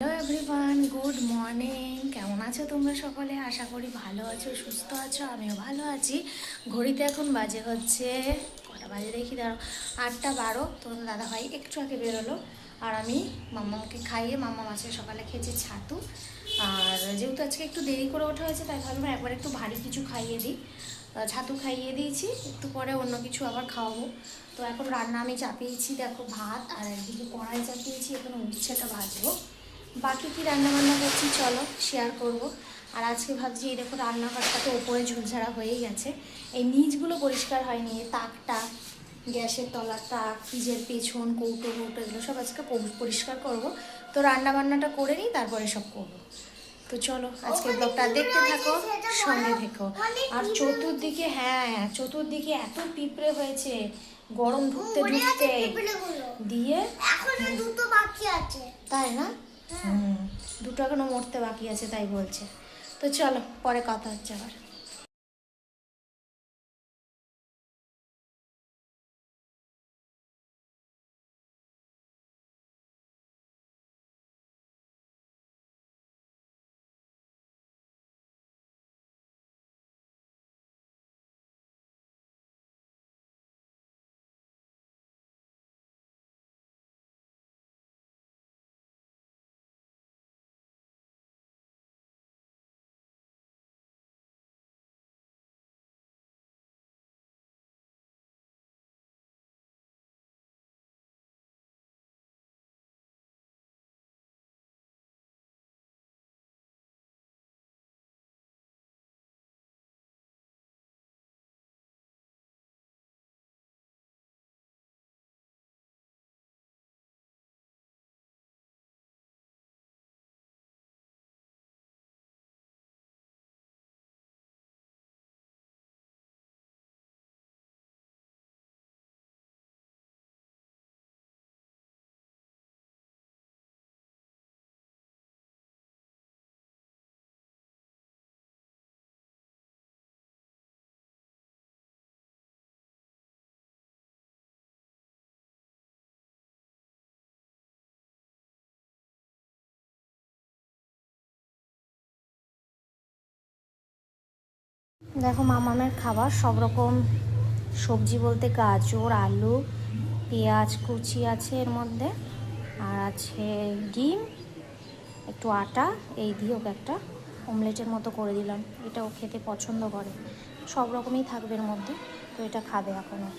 Hello everyone good morning কেমন আছো তোমরা সকলে? আশা করি ভালো আছো, সুস্থ আছো, আমিও ভালো আছি। ঘড়িতে এখন বাজে হচ্ছে কটা বাজে দেখি দাঁড়ো আটটা বারো। তোমার দাদা ভাই একটু আগে বেরোলো, আর আমি মাম্মাকে খাইয়ে মাম্মা মাছের সকালে খেয়েছি ছাতু। আর যেহেতু আজকে একটু দেরি করে ওঠা হয়েছে, তাই ভাবলাম একবার একটু ভারী কিছু খাইয়ে দিই। ছাতু খাইয়ে দিয়েছি, একটু পরে অন্য কিছু আবার খাওয়াবো। তো এখন রান্না আমি চাপিয়েছি, দেখো ভাত, আর একদিকে কড়াই চাপিয়েছি, এখানে উচ্ছেটা ভাজবো। বাকি কি রান্না বান্না করছি চলো শেয়ার করব। আর আজকে ভাবছি এই দেখো রান্নাঘরটা তো ওপরে ঝুলঝাড়া হয়েই গেছে। এই নিচগুলো পরিষ্কার হয়নি তাকটা গ্যাসের তলার তাক ফ্রিজের পেছন কৌটো কৌটো এগুলো সব আজকে পরিষ্কার করব। তো রান্না বান্নাটা করে নিই তারপরে সব করব। তো চলো আজকে ব্লগটা দেখতে থাকো সঙ্গে থেকো। আর চতুর্দিকে হ্যাঁ হ্যাঁ চতুর্দিকে এত পিঁপড়ে হয়েছে গরম ঢুকতে ঢুকতে দিয়ে? তাই না? দুটো এখনও মরতে বাকি আছে তাই বলছে। তো চলো পরে কথা হচ্ছে আবার। দেখো মামামের খাবার সব রকম সবজি বলতে গাজর, আলু, পেঁয়াজ, কুচি আছে এর মধ্যে। আর আছে ডিম, একটু আটা, এই দিয়ে ওকে একটা অমলেটের মতো করে দিলাম। এটা ও খেতে পছন্দ করে। সব রকমই থাকবে এর মধ্যে। তো এটা খাবে এখনও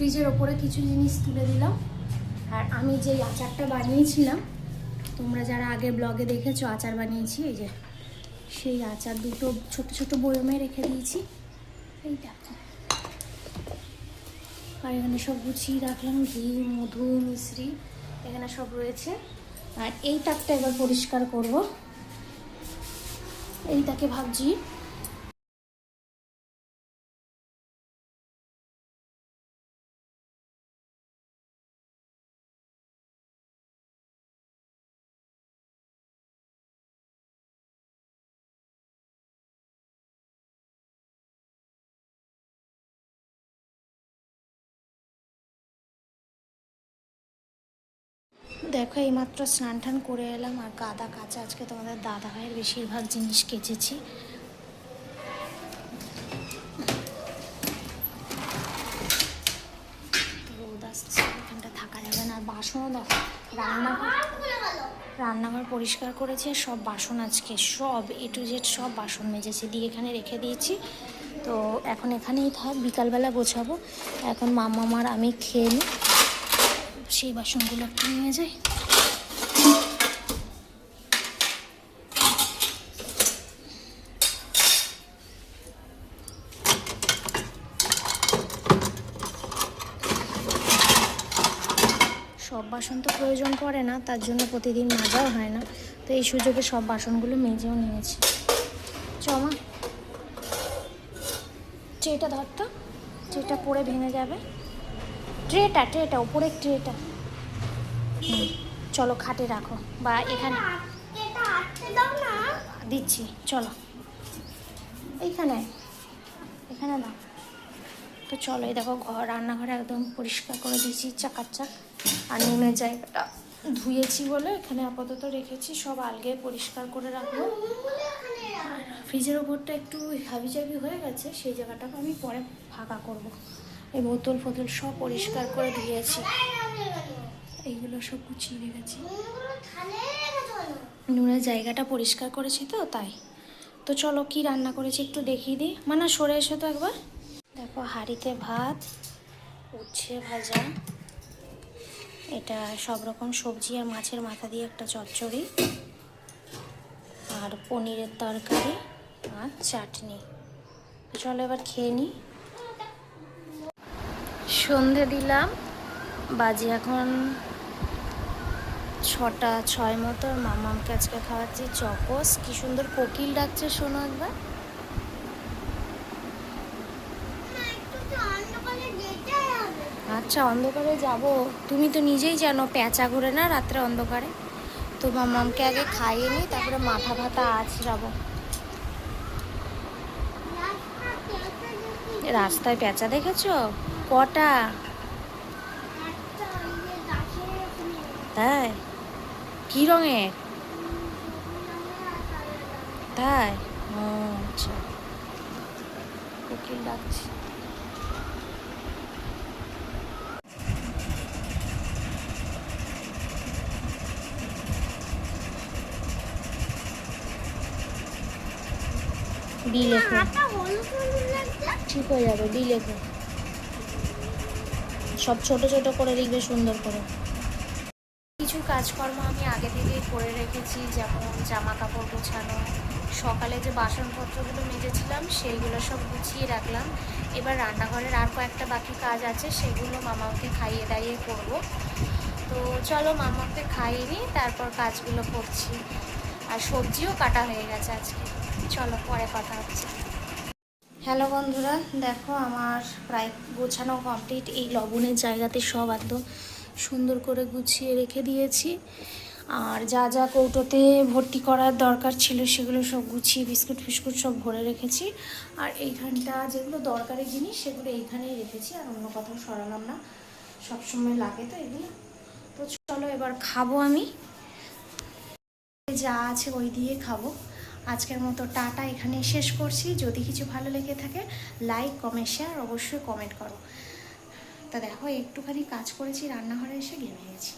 ফ্রিজের ওপরে কিছু জিনিস তুলে দিলাম। আর আমি যে আচারটা বানিয়েছিলাম, তোমরা যারা আগে ব্লগে দেখেছ, আচার বানিয়েছি, এই যে সেই আচার দুটো ছোট ছোট বয়মে রেখে দিয়েছি। এই দেখো। আর এখানে সব গুছিয়ে রাখলাম, ঘি, মধু, মিশ্রি, এখানে সব রয়েছে। আর এই টাকটা এবার পরিষ্কার করব। এইটাকে ভাবছি দেখো, এইমাত্র স্নান টান করে এলাম আর গাদা কাঁচা। আজকে তোমাদের দাদা ভাইয়ের বেশিরভাগ জিনিস কেচেছি। এখানটা থাকা যাবে না। আর বাসনও রান্নাঘর রান্নাঘর পরিষ্কার করেছে সব বাসন আজকে। সব এ টু জেড সব বাসন মেজেছি। দিয়ে এখানে রেখে দিয়েছি। তো এখন এখানেই থাক, বিকালবেলা গোছাবো। এখন মামা মার আমি খেয়ে নিই। সেই বাসনগুলো একটু নিয়ে যাই। সব বাসন তো প্রয়োজন পড়ে না, তার জন্য প্রতিদিন মাজাও হয় না। তো এই সুযোগে সব বাসনগুলো মেজেও নিয়েছি। চমা ট্রেটা ধরতো ট্রেটা পরে ভেঙে যাবে। ট্রেটা ট্রেটা ওপরে ট্রেটা। চলো খাটে রাখো, বা এখানে। না দিচ্ছি, চলো। এইখানে, এখানে দাও। তো চলো, এই দেখো ঘর, রান্নাঘরে একদম পরিষ্কার করে দিয়েছি, চাকাচাক। আর নুনের জায়গাটা ধুয়েছি বলে এখানে আপাতত রেখেছি, সব আলগে পরিষ্কার করে রাখব। আর ফ্রিজের ওপরটা একটু হাবিজাবি হয়ে গেছে, সেই জায়গাটাকে আমি পরে ফাঁকা করব। এই বোতল ফোতল সব পরিষ্কার করে ধুয়েছি। এইগুলো সব গুছিয়ে রেখেছি। নুনের জায়গাটা পরিষ্কার করেছি তো, তাই। তো চলো কি রান্না করেছি একটু দেখিয়ে দিই। মানে সরে এসো তো একবার। দেখো, হাঁড়িতে ভাত, উচ্ছে ভাজা। এটা সব রকম সবজি আর মাছের মাথা দিয়ে একটা চচ্চড়ি। আর পনিরের তরকারি আর চাটনি। চলো এবার খেয়ে নিই। সন্ধে দিলাম। বাজে এখন ছটা, ছয় মতো। আর মামামকে আজকে খাওয়াচ্ছি চকস। কি সুন্দর কোকিল ডাকছে, শোনো একবার। আচ্ছা অন্ধকারে যাব। তুমি তো নিজেই জানো, প্যাঁচা ঘুরে না রাত্রে অন্ধকারে। তো মামামকে আগে খাইয়ে নিই তারপরে মাথা ভাতা আছড়াবো রাস্তায় পেঁচা দেখেছ? কটা? তাই? কি রঙের তাই? ও আচ্ছা। কোকিল ডাকছি। বি লেখো। ঠিক হয়ে যাবে বি লেখো। সব ছোট ছোট করে লিখবে সুন্দর করে। কিছু কাজকর্ম আমি আগে থেকেই করে রেখেছি, যেমন জামা কাপড় গোছানো, সকালে যে বাসনপত্রগুলো মেজেছিলাম সেইগুলো সব গুছিয়ে রাখলাম। এবার রান্নাঘরের আর কয়েকটা বাকি কাজ আছে, সেগুলো মামাকে খাইয়ে দাইয়ে করব। তো চলো মামাকে খাইয়ে নিই তারপর কাজগুলো করছি। আর সবজিও কাটা হয়ে গেছে আজকে। চলো পরে কথা হচ্ছে। হ্যালো বন্ধুরা, দেখো আমার প্রায় গোছানো কমপ্লিট এই লবণের জায়গাতে সব একদম সুন্দর করে গুছিয়ে রেখে দিয়েছি। আর যা যা কৌটোতে ভর্তি করার দরকার ছিল সেগুলো সব গুছিয়ে বিস্কুট ফিস্কুট সব ভরে রেখেছি। আর এইখানটা যেগুলো দরকারি জিনিস সেগুলো এইখানেই রেখেছি, আর অন্য কোথাও সরালাম না। সবসময় লাগে তো এগুলো। তো চলো এবার খাব আমি। যা আছে ওই দিয়ে খাব। আজকের মতো টাটা এখানে শেষ করছি। যদি কিছু ভালো লেগে থাকে লাইক কমেন্ট শেয়ার অবশ্যই কমেন্ট করো। তা দেখো, একটুখানি কাজ করেছি, রান্নাঘরে এসে ঘেমে গেছি।